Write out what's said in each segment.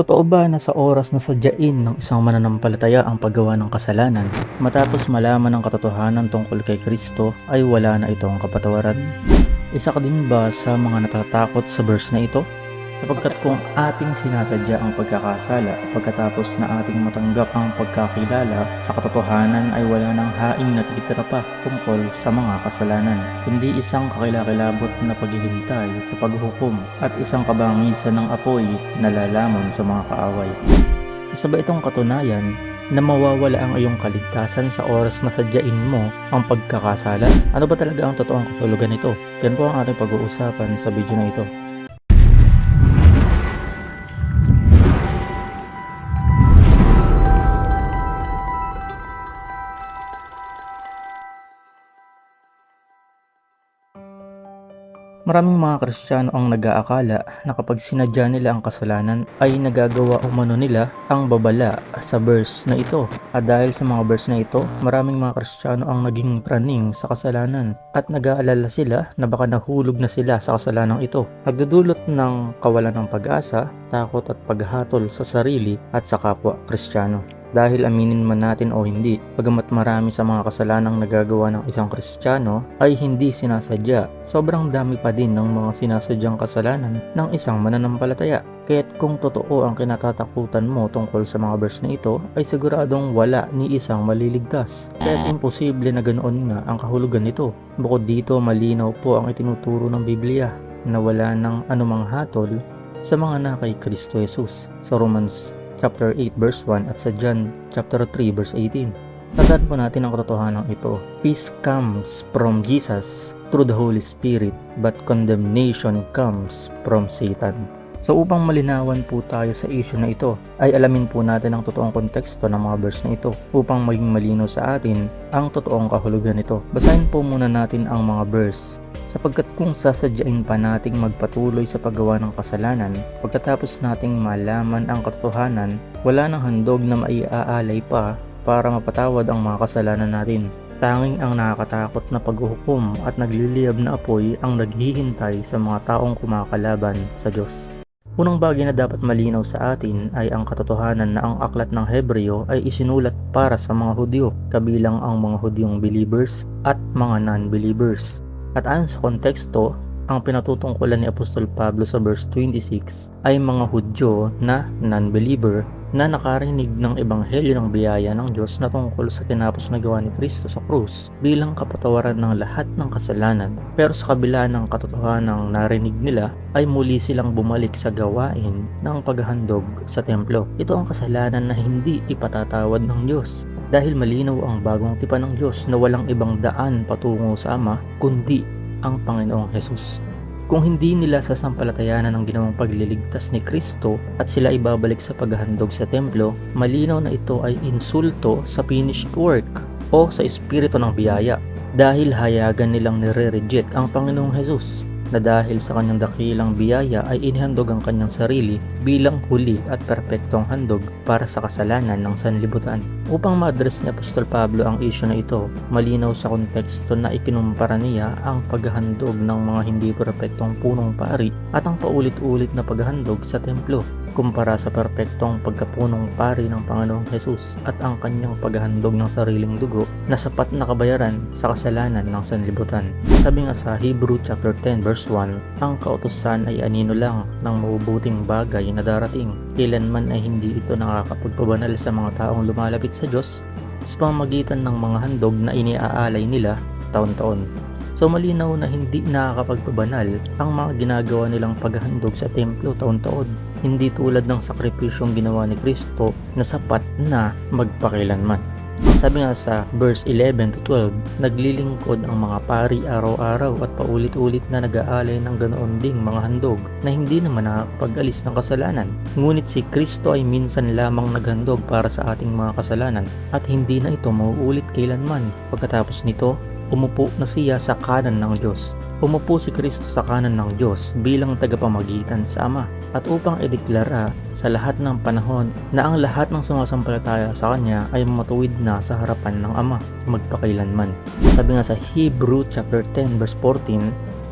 Totoo ba na sa oras na sadyain ng isang mananampalataya ang paggawa ng kasalanan, matapos malaman ang katotohanan tungkol kay Kristo ay wala na itong kapatawaran? Isa ka din ba sa mga natatakot sa verse na ito? Sapagkat kung ating sinasadya ang pagkakasala pagkatapos na ating matanggap ang pagkakilala sa katotohanan ay wala nang haing natitira pa tungkol sa mga kasalanan, kundi isang kakilakilabot na paghihintay sa paghukom at isang kabangisan ng apoy na lalamon sa mga kaaway. Isa ba itong katunayan na mawawala ang iyong kaligtasan sa oras na sadyain mo ang pagkakasala? Ano ba talaga ang totoong katulugan nito? Yan po ang ating pag-uusapan sa video na ito. Maraming mga Kristiyano ang nag-aakala na kapag sinadya nila ang kasalanan ay nagagawa umano nila ang babala sa verse na ito. At dahil sa mga verse na ito, maraming mga Kristiyano ang naging praning sa kasalanan at nag-aalala sila na baka nahulog na sila sa kasalanang ito. Nagdudulot ng kawalan ng pag-asa, takot at paghatol sa sarili at sa kapwa Kristiyano. Dahil aminin man natin o hindi, pagamat marami sa mga kasalanang nagagawa ng isang kristyano ay hindi sinasadya. Sobrang dami pa din ng mga sinasadyang kasalanan ng isang mananampalataya. Kaya't kung totoo ang kinatatakutan mo tungkol sa mga verse na ito, ay siguradong wala ni isang maliligtas. Kaya't imposible na ganoon nga ang kahulugan nito. Bukod dito, malinaw po ang itinuturo ng Biblia na wala ng anumang hatol sa mga na kay Kristo Jesus sa Romans chapter 8 verse 1 at sa John chapter 3 verse 18. Tandaan po natin ang katotohanan ito. Peace comes from Jesus through the Holy Spirit, but condemnation comes from Satan. So upang malinawan po tayo sa issue na ito, ay alamin po natin ang totoong konteksto ng mga verse na ito upang maging malino sa atin ang totoong kahulugan nito. Basahin po muna natin ang mga verse sapagkat kung sasadyain pa nating magpatuloy sa paggawa ng kasalanan, pagkatapos nating malaman ang katotohanan, wala nang handog na maiaalay pa para mapatawad ang mga kasalanan natin. Tanging ang nakakatakot na paghuhukom at nagliliyab na apoy ang naghihintay sa mga taong kumakalaban sa Diyos. Unang bagay na dapat malinaw sa atin ay ang katotohanan na ang aklat ng Hebreo ay isinulat para sa mga Hudyo, kabilang ang mga Hudyong believers at mga non-believers. At ayon sa konteksto, ang pinatutungkulan ni Apostol Pablo sa verse 26 ay mga Hudyo na non-believer na nakarinig ng ebanghelyo ng biyaya ng Diyos na tungkol sa tinapos na gawa ni Kristo sa krus bilang kapatawaran ng lahat ng kasalanan. Pero sa kabila ng katotohanan ng narinig nila ay muli silang bumalik sa gawain ng paghahandog sa templo. Ito ang kasalanan na hindi ipatatawad ng Diyos dahil malinaw ang bagong tipan ng Diyos na walang ibang daan patungo sa Ama kundi ang Panginoong Hesus. Kung hindi nila sasampalatayanan ang ginawang pagliligtas ni Kristo at sila ibabalik sa paghahandog sa templo, malinaw na ito ay insulto sa finished work o sa espiritu ng biyaya dahil hayagan nilang nire-reject ang Panginoong Hesus na dahil sa kanyang dakilang biyaya ay inihandog ang kanyang sarili bilang huli at perpektong handog para sa kasalanan ng sanlibutan. Upang ma-address ni Apostol Pablo ang issue na ito, malinaw sa konteksto na ikinumpara niya ang paghahandog ng mga hindi perpektong punong pari at ang paulit-ulit na paghahandog sa templo kumpara sa perpektong pagkapunong pari ng Panginoong Hesus at ang kanyang paghahandog ng sariling dugo na sapat na kabayaran sa kasalanan ng sanlibutan. Sabi nga sa Hebrew chapter 10 verse 1, ang kautosan ay anino lang ng mabubuting bagay na darating. Kailanman ay hindi ito nakakapagpabanal sa mga taong lumalapit sa Diyos sa pamamagitan ng mga handog na iniaalay nila taon-taon. So malinaw na hindi nakakapagpabanal ang mga ginagawa nilang paghahandog sa templo taon-taon hindi tulad ng sakripisyong ginawa ni Kristo na sapat na magpakailanman. Sabi nga sa verse 11 to 12, naglilingkod ang mga pari araw-araw at paulit-ulit na nag-aalay ng ganoon ding mga handog na hindi naman nakakapag-alis ng kasalanan. Ngunit si Kristo ay minsan lamang naghandog para sa ating mga kasalanan at hindi na ito mauulit kailanman. Pagkatapos nito, umupo na siya sa kanan ng Diyos. Umupo si Kristo sa kanan ng Diyos bilang tagapamagitan sa Ama at upang ideklara sa lahat ng panahon na ang lahat ng sumasampalataya sa Kanya ay matuwid na sa harapan ng Ama magpakailanman. Sabi nga sa Hebrew chapter 10 verse 14,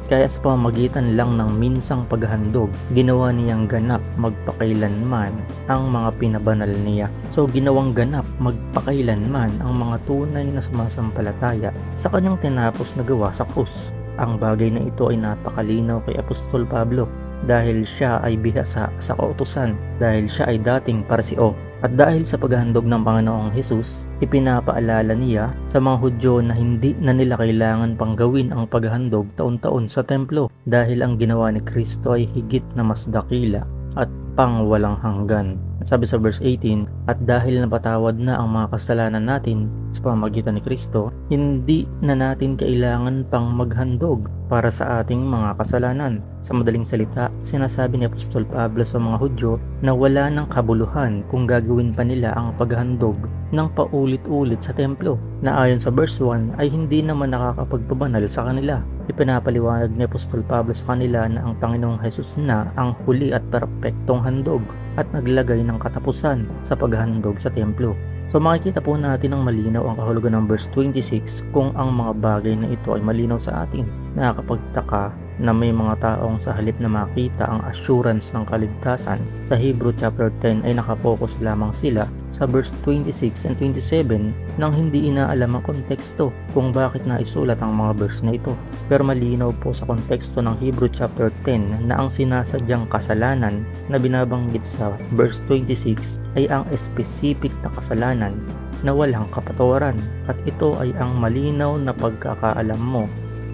Kaya sa pamamagitan lang ng minsang paghahandog, ginawa niyang ganap magpakailanman ang mga pinabanal niya. So ginawang ganap magpakailanman ang mga tunay na sumasampalataya sa kanyang tinapos na gawa sa krus. Ang bagay na ito ay napakalinaw kay Apostol Pablo dahil siya ay bihasa sa kautusan dahil siya ay dating parsio at dahil sa paghahandog ng Panginoong Hesus, ipinapaalala niya sa mga Hudyo na hindi na nila kailangan pang gawin ang paghahandog taon-taon sa templo dahil ang ginawa ni Kristo ay higit na mas dakila at pang walang hanggan. Sabi sa verse 18, at dahil napatawad na ang mga kasalanan natin sa pamamagitan ni Kristo, hindi na natin kailangan pang maghandog para sa ating mga kasalanan. Sa madaling salita, sinasabi ni Apostol Pablo sa mga Hudyo na wala ng kabuluhan kung gagawin pa nila ang paghandog ng paulit-ulit sa templo na ayon sa verse 1 ay hindi naman nakakapagpabanal sa kanila. Ipinapaliwanag ni Apostol Pablo sa kanila na ang Panginoong Hesus na ang huli at perpektong handog at naglagay ng katapusan sa paghandog sa templo. So makikita po natin ng malinaw ang kahulugan ng verse 26 kung ang mga bagay na ito ay malinaw sa atin. Nakakapagtaka na may mga taong sa halip na makita ang assurance ng kaligtasan. Sa Hebrew chapter 10 ay nakapokus lamang sila sa verse 26 and 27 nang hindi inaalam ang konteksto kung bakit naisulat ang mga verse na ito. Pero malinaw po sa konteksto ng Hebrew chapter 10 na ang sinasadyang kasalanan na binabanggit sa verse 26 ay ang specific na kasalanan na walang kapatawaran. At ito ay ang malinaw na pagkakaalam mo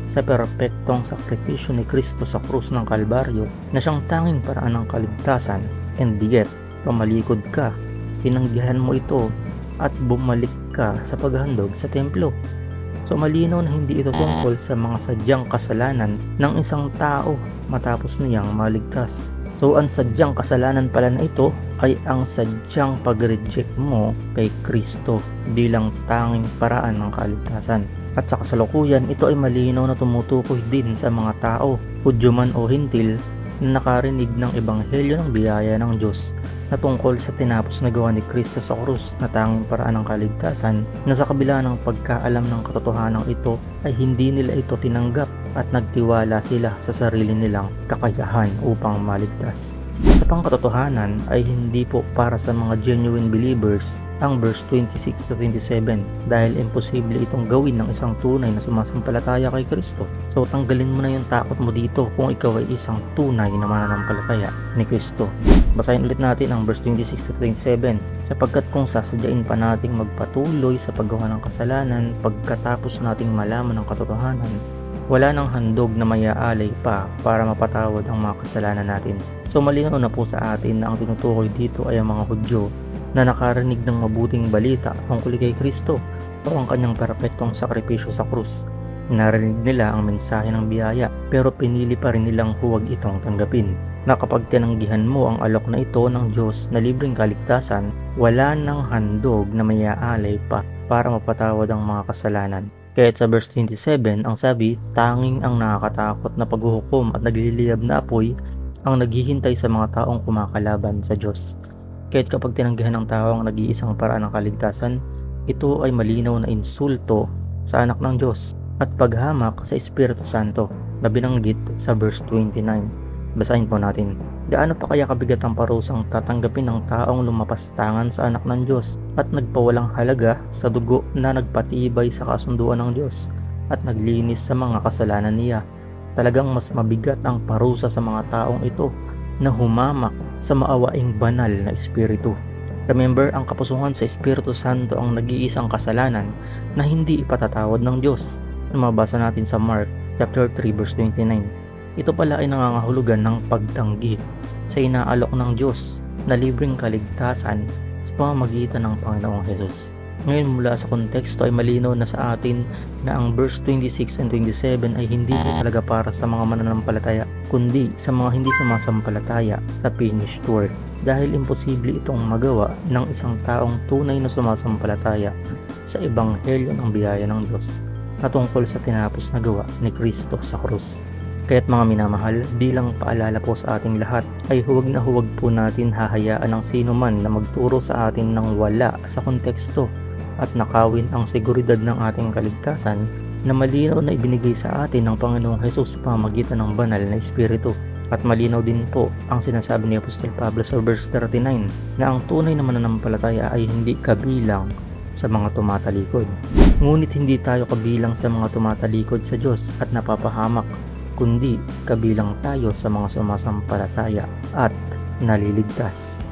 sa perpektong sakripisyo ni Kristo sa krus ng Kalbaryo na siyang tanging paraan ng kaligtasan and yet pamalikod ka, tinanggihan mo ito at bumalik ka sa paghandog sa templo. So malinaw na hindi ito tungkol sa mga sadyang kasalanan ng isang tao matapos niyang maligtas. So ang sadyang kasalanan pala na ito ay ang sadyang pag-reject mo kay Kristo bilang tanging paraan ng kaligtasan. At sa kasalukuyan, ito ay malinaw na tumutukoy din sa mga tao, Hudyo man o Hintil, na nakarinig ng ebanghelyo ng biyaya ng Diyos na tungkol sa tinapos na gawa ni Kristo sa krus na tanging paraan ng kaligtasan na sa kabila ng pagkaalam ng katotohanan ito ay hindi nila ito tinanggap at nagtiwala sila sa sarili nilang kakayahan upang maligtas. Sa pangkatotohanan ay hindi po para sa mga genuine believers ang verse 26 to 27 dahil imposible itong gawin ng isang tunay na sumasampalataya kay Kristo. So tanggalin mo na yung takot mo dito kung ikaw ay isang tunay na mananampalataya ni Kristo. Basahin ulit natin ang verse 26 to 27 sapagkat kung sasadyain pa nating magpatuloy sa paggawa ng kasalanan pagkatapos nating malaman ang katotohanan wala nang handog na mayaalay pa para mapatawad ang mga kasalanan natin. So malinaw na po sa atin na ang tinutukoy dito ay ang mga Hudyo na nakarinig ng mabuting balita tungkol kay Kristo o ang kanyang perpektong sakripisyo sa krus. Narinig nila ang mensahe ng biyaya pero pinili pa rin nilang huwag itong tanggapin. Na tinanggihan mo ang alok na ito ng Diyos na libreng kaligtasan, wala nang handog na mayaalay pa para mapatawad ang mga kasalanan. Kaya sa verse 27, ang sabi, tanging ang nakakatakot na paghuhukom at nagliliyab na apoy ang naghihintay sa mga taong kumakalaban sa Diyos. Kahit kapag tinanggihan ng tao ang nag-iisang paraan ng kaligtasan, ito ay malinaw na insulto sa anak ng Diyos at paghamak sa Espiritu Santo na binanggit sa verse 29. Basahin po natin. Gaano pa kaya kabigat ang parusang tatanggapin ng taong lumapastangan sa anak ng Diyos at nagpawalang halaga sa dugo na nagpatibay sa kasunduan ng Diyos at naglinis sa mga kasalanan niya. Talagang mas mabigat ang parusa sa mga taong ito na humamak sa maawaing banal na espiritu. Remember, ang kapusungan sa Espiritu Santo ang nag-iisang kasalanan na hindi ipatatawad ng Diyos. Mabasa natin sa Mark chapter 3 verse 29. Ito pala ay nangangahulugan ng pagtanggi sa inaalok ng Diyos na libreng kaligtasan sa pamamagitan ng Panginoong Hesus. Ngayon mula sa konteksto ay malinaw na sa atin na ang verse 26 and 27 ay hindi po talaga para sa mga mananampalataya kundi sa mga hindi sumasampalataya sa finished work dahil imposible itong magawa ng isang taong tunay na sumasampalataya sa ebanghelyo ng biyaya ng Diyos na tungkol sa tinapos na gawa ni Kristo sa krus. Kaya't mga minamahal, bilang paalala po sa ating lahat, ay huwag na huwag po natin hahayaan ng sino man na magturo sa atin ng wala sa konteksto at nakawin ang seguridad ng ating kaligtasan na malinaw na ibinigay sa atin ng Panginoong Hesus sa pamagitan ng banal na Espiritu. At malinaw din po ang sinasabi ni Apostol Pablo sa verse 39 na ang tunay na mananampalataya ay hindi kabilang sa mga tumatalikod. Ngunit hindi tayo kabilang sa mga tumatalikod sa Diyos at napapahamak, kundi kabilang tayo sa mga sumasampalataya at naliligtas.